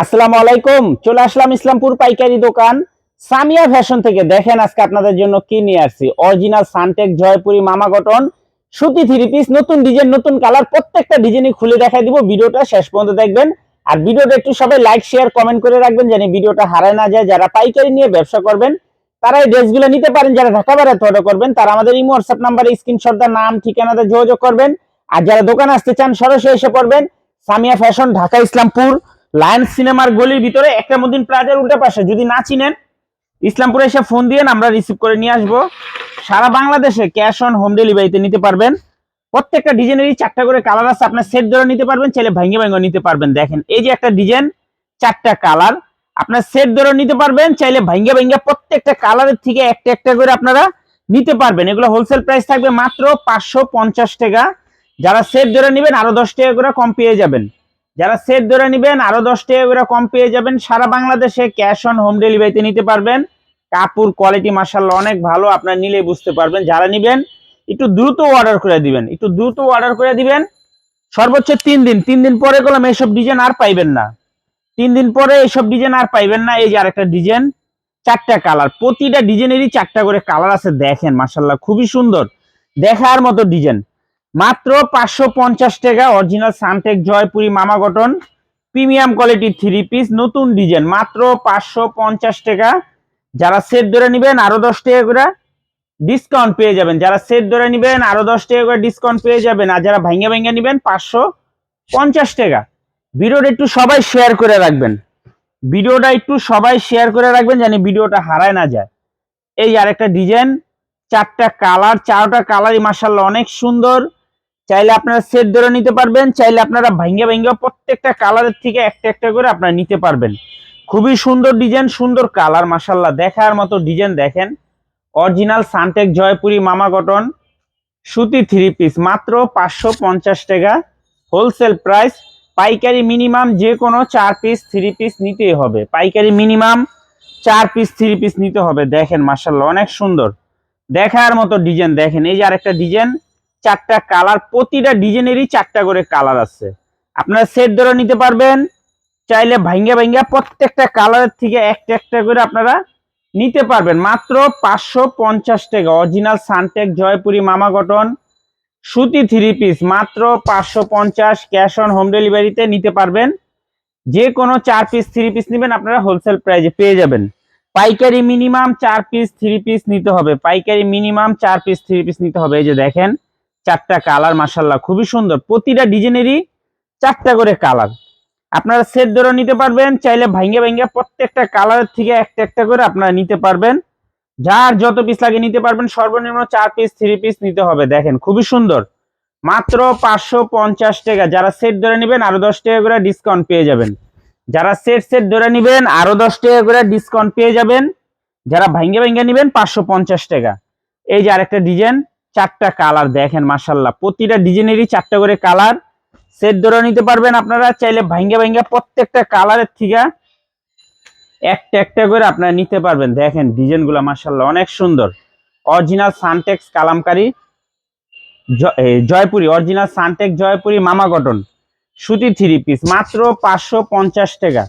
আসসালামু আলাইকুম, চলে আসলাম ইসলামপুর পাইকারি দোকান। সামিয়া ফ্যাশন থেকে দেখেন আজকে আপনাদের জন্য কি নিয়ে আসছি। অরিজিনাল সানটেক জয়পুরি মামা কটন। সুতি থ্রি পিস নতুন ডিজাইন নতুন কালার প্রত্যেকটা ডিজাইনই খুলে দেখাই দিব। ভিডিওটা শেষ পর্যন্ত দেখবেন। আর ভিডিওটা একটু সবাই লাইক শেয়ার কমেন্ট করে রাখবেন যেন ভিডিওটা হারায় না যায়। যারা পাইকারি নিয়ে ব্যবসা করবেন তারা এই ড্রেসগুলো নিতে পারেন। যারা ঢাকা বেড়াতে অর্ডার করবেন, তারা আমাদের ইমো হোয়াটসঅ্যাপ নাম্বারে স্ক্রিনশট দা নাম, ঠিকানাতে যোগাযোগ করবেন। আর যারা দোকানে আসতে চান, সরাসরি এসে পড়বেন। সামিয়া ফ্যাশন, ঢাকা, ইসলামপুর। লায়ন্স সিনেমার গলির ভিতরে একটা মদিন প্লাজার উল্টা পাশে, যদি না চিনেন, ইসলামপুরে এসে ফোন দিয়ে আমরা রিসিভ করে নিয়ে আসব। সারা বাংলাদেশে ক্যাশ অন হোম ডেলিভারিতে নিতে পারবেন। প্রত্যেকটা ডিজাইনেরই চারটা করে কালার আছে, আপনার সেট ধরে নিতে পারবেন, চাইলে ভাঙ্গে ভাঙ্গে নিতে পারবেন। দেখেন, এই যে একটা ডিজাইন চারটা কালার আপনার সেট ধরে নিতে পারবেন, চাইলে ভাঙ্গে ভাঙ্গে প্রত্যেকটা কালারের থেকে একটা একটা করে আপনারা নিতে পারবেন। এগুলো হোলসেল প্রাইস থাকবে মাত্র পাঁচশো পঞ্চাশ টাকা। যারা সেট ধরে নেবেন, আরও দশ টাকা করে কম পেয়ে যাবেন। যারা সেট ধরে নেবেন, আরও দশ টাকা করে কম পেয়ে যাবেন। সারা বাংলাদেশে ক্যাশ অন হোম ডেলিভারিতে নিতে পারবেন। কাপড় কোয়ালিটি মাসাল্লাহ অনেক ভালো, আপনার নিলে বুঝতে পারবেন। যারা নিবেন, একটু দ্রুত অর্ডার করে দিবেন। একটু দ্রুত অর্ডার করে দিবেন। সর্বোচ্চ তিন দিন। তিন দিন পরে গেলাম এইসব ডিজাইন আর পাইবেন না। তিন দিন পরে এইসব ডিজাইন আর পাইবেন না। এই যে আরেকটা ডিজাইন চারটা কালার প্রতিটা ডিজাইনেরই চারটা করে কালার আছে, দেখেন মাসাল্লাহ খুবই সুন্দর। দেখার মতো ডিজাইন মাত্র পাঁচশো পঞ্চাশ টাকা অরিজিনাল সানটেক জয়পুরি মামা কটন প্রিমিয়াম কোয়ালিটির থ্রি পিস নতুন ডিজাইন মাত্র পাঁচশো পঞ্চাশ টাকা। যারা সেট ধরে নেবেন আরও দশ টাকা করে ডিসকাউন্ট পেয়ে যাবেন। যারা সেট ধরে নেবেন আরও দশ টাকা করে ডিসকাউন্ট পেয়ে যাবেন। আর যারা ভাঙ্গা ভাঙ্গা নেবেন পাঁচশো পঞ্চাশ টাকা। ভিডিওটা একটু সবাই শেয়ার করে রাখবেন। ভিডিওটা একটু সবাই শেয়ার করে রাখবেন জানি ভিডিওটা হারায় না যায়। এই আরেকটা ডিজাইন চারটা কালার চারটা কালারই মার্শাল্লাহ অনেক সুন্দর। চাইলে আপনারা সেট ধরে নিতে পারবেন, চাইলে আপনারা ভাঙ্গা ভাঙ্গা প্রত্যেকটা কালারের থেকে একটা একটা করে আপনারা নিতে পারবেন। খুবই সুন্দর ডিজাইন সুন্দর কালার মাসাল্লাহ দেখার মতো ডিজাইন দেখেন। অরিজিনাল সানটেক জয়পুরি মামা কটন সুতি থ্রি পিস মাত্র পাঁচশো পঞ্চাশ টাকা। হোলসেল প্রাইস পাইকারি মিনিমাম যে কোনো চার পিস থ্রি পিস নিতেই হবে। পাইকারি মিনিমাম চার পিস থ্রি পিস নিতে হবে। দেখেন মাসাল্লাহ অনেক সুন্দর। দেখার মতো ডিজাইন দেখেন। এই যে আরেকটা ডিজাইন চারটা কালার, প্রতিটা ডিজাইনেরই চারটা করে কালার আছে। আপনারা সেট ধরে নিতে পারবেন, চাইলে ভাঙ্গা ভাঙ্গা প্রত্যেকটা কালারের থেকে একটা একটা করে আপনারা নিতে পারবেন। মাত্র পাঁচশো পঞ্চাশ টাকা অরিজিনাল সানটেক জয়পুরি মামা কটন সুতি থ্রি পিস মাত্র পাঁচশো পঞ্চাশ ক্যাশ অন হোম ডেলিভারিতে নিতে পারবেন। যে কোনো চার পিস থ্রি পিস নেবেন, আপনারা হোলসেল প্রাইজে পেয়ে যাবেন। পাইকারি মিনিমাম চার পিস থ্রি পিস নিতে হবে। পাইকারি মিনিমাম চার পিস থ্রি পিস নিতে হবে। এই যে দেখেন চারটা কালার মাসাল্লাহ খুবই সুন্দর। প্রতিটা ডিজাইনেরই চারটা করে কালার। আপনারা সেট ধরে নিতে পারবেন, চাইলে ভাঙ্গে ভাঙ্গে প্রত্যেকটা কালারের থেকে একটা একটা করে আপনারা নিতে পারবেন। যার যত পিস লাগে নিতে পারবেন, সর্বনিম্ন চার পিস থ্রি পিস নিতে হবে, দেখেন, খুবই সুন্দর। মাত্র পাঁচশো পঞ্চাশ টাকা। যারা সেট ধরে নেবেন, আরও দশ টাকা করে ডিসকাউন্ট পেয়ে যাবেন। যারা সেট সেট ধরে নেবেন, আরও দশ টাকা করে ডিসকাউন্ট পেয়ে যাবেন। যারা ভাঙ্গে ভাঙ্গে নেবেন, পাঁচশো পঞ্চাশ টাকা। এই যে আরেকটা ডিজাইন চারটা কালার দেখেন মাসাল্লাহ প্রতিটা ডিজাইনেরই চারটা করে কালার সেট ধরে নিতে পারবেন আপনারা। চাইলে ভাঙ্গা ভাঙ্গা প্রত্যেকটা কালারের থেকে একটা একটা করে আপনারা নিতে পারবেন। দেখেন ডিজাইনগুলো মাসাল্লাহ অনেক সুন্দর। Original Suntex Kalamkari Jaipuri original Suntech Jaipuri মামা কটন। সুতি থ্রি পিস মাত্র পাঁচশো পঞ্চাশ টাকা।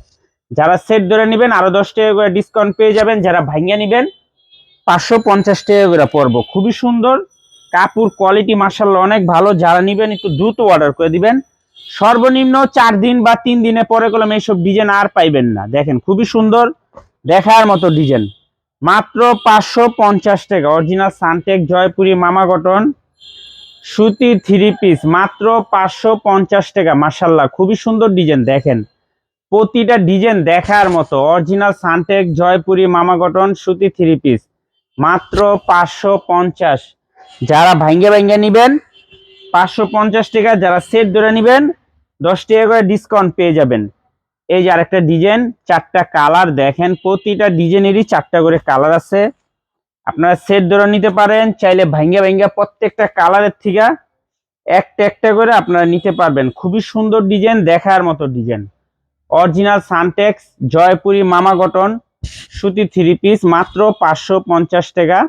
যারা সেট ধরে নেবেন, আরও দশ টাকা করে ডিসকাউন্ট পেয়ে যাবেন। যারা ভাঙ্গা নেবেন, পাঁচশো পঞ্চাশ টাকা করে পড়ব খুবই সুন্দর কাপড় কোয়ালিটি মার্শাল্লাহ অনেক ভালো। যারা নিবেন, একটু দ্রুত অর্ডার করে দিবেন। সর্বনিম্ন চার দিন বা তিন দিনে পরে গেলাম এইসব ডিজাইন আর পাইবেন না। দেখেন, খুবই সুন্দর, দেখার মতো ডিজাইন মাত্র পাঁচশো পঞ্চাশ টাকা। অরিজিনাল সানটেক জয়পুরি মামা কটন সুতি থ্রি পিস মাত্র পাঁচশো পঞ্চাশ টাকা মার্শাল্লাহ খুবই সুন্দর ডিজাইন দেখেন। প্রতিটা ডিজাইন দেখার মতো। অরিজিনাল সানটেক জয়পুরি মামা কটন সুতি থ্রি পিস মাত্র পাঁচশো পঞ্চাশ। যারা ভাঙ্গে ভাঙ্গে নিবেন, পাঁচশো পঞ্চাশ টাকা, যারা সেট ধরে নেবেন, দশ টাকা করে ডিসকাউন্ট পেয়ে যাবেন। এই যে আরেকটা ডিজাইন চারটা কালার দেখেন, প্রতিটা ডিজাইনেরই চারটা করে কালার আছে। আপনারা সেট ধরে নিতে পারেন, চাইলে ভাঙ্গা ভাঙ্গা প্রত্যেকটা কালারের থেকে একটা একটা করে আপনারা নিতে পারবেন। খুবই সুন্দর ডিজাইন দেখার মতো ডিজাইন অরিজিনাল সানটেক্স জয়পুরি মামা গঠন সুতি থ্রি পিস মাত্র পাঁচশো পঞ্চাশ টাকা।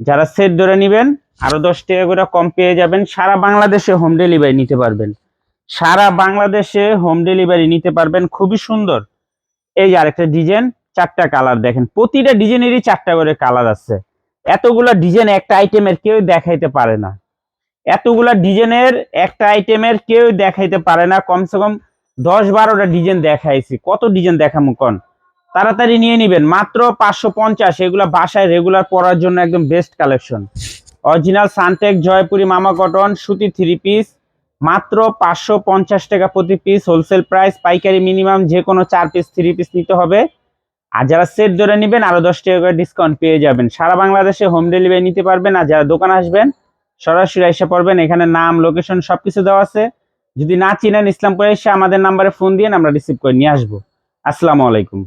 যারা সেট ধরে নেবেন, আরও দশ টাকা করে কম পেয়ে যাবেন, সারা বাংলাদেশে হোম ডেলিভারি নিতে পারবেন। সারা বাংলাদেশে হোম ডেলিভারি নিতে পারবেন, খুবই সুন্দর। এই আরেকটা ডিজাইন চারটা কালার দেখেন। প্রতিটা ডিজাইনেরই চারটা করে কালার আছে। এতগুলা ডিজাইন একটা আইটেমের কেউ দেখাইতে পারে না। এতগুলা ডিজাইনের একটা আইটেমের কেউ দেখাইতে পারে না। কমসে কম দশ বারোটা ডিজাইন দেখাইছি। কত ডিজাইন দেখামু কন? তাড়াতাড়ি নিয়ে নিবেন। মাত্র পাঁচশো পঞ্চাশ, এগুলা বাসায় রেগুলার পরার জন্য একদম best collection original Suntech Jaipuri মামা কটন সুতি থ্রি পিস মাত্র পাঁচশো পঞ্চাশ টাকা প্রতি পিস হোলসেল প্রাইস পাইকারি মিনিমাম যে কোনো চার পিস থ্রি পিস নিতে হবে। আর যারা সেট ধরে নেবেন, আরও দশ টাকা করে ডিসকাউন্ট পেয়ে যাবেন। সারা বাংলাদেশে হোম ডেলিভারি নিতে পারবেন আর যারা দোকান আসবেন, সরাসরি এসে পড়বেন। এখানে নাম লোকেশন সবকিছু দেওয়া আছে। যদি না চিনেন ইসলামপুরে এসে আমাদের নাম্বারে ফোন দিয়ে আমরা রিসিভ করে নিয়ে আসব। আসসালামু আলাইকুম।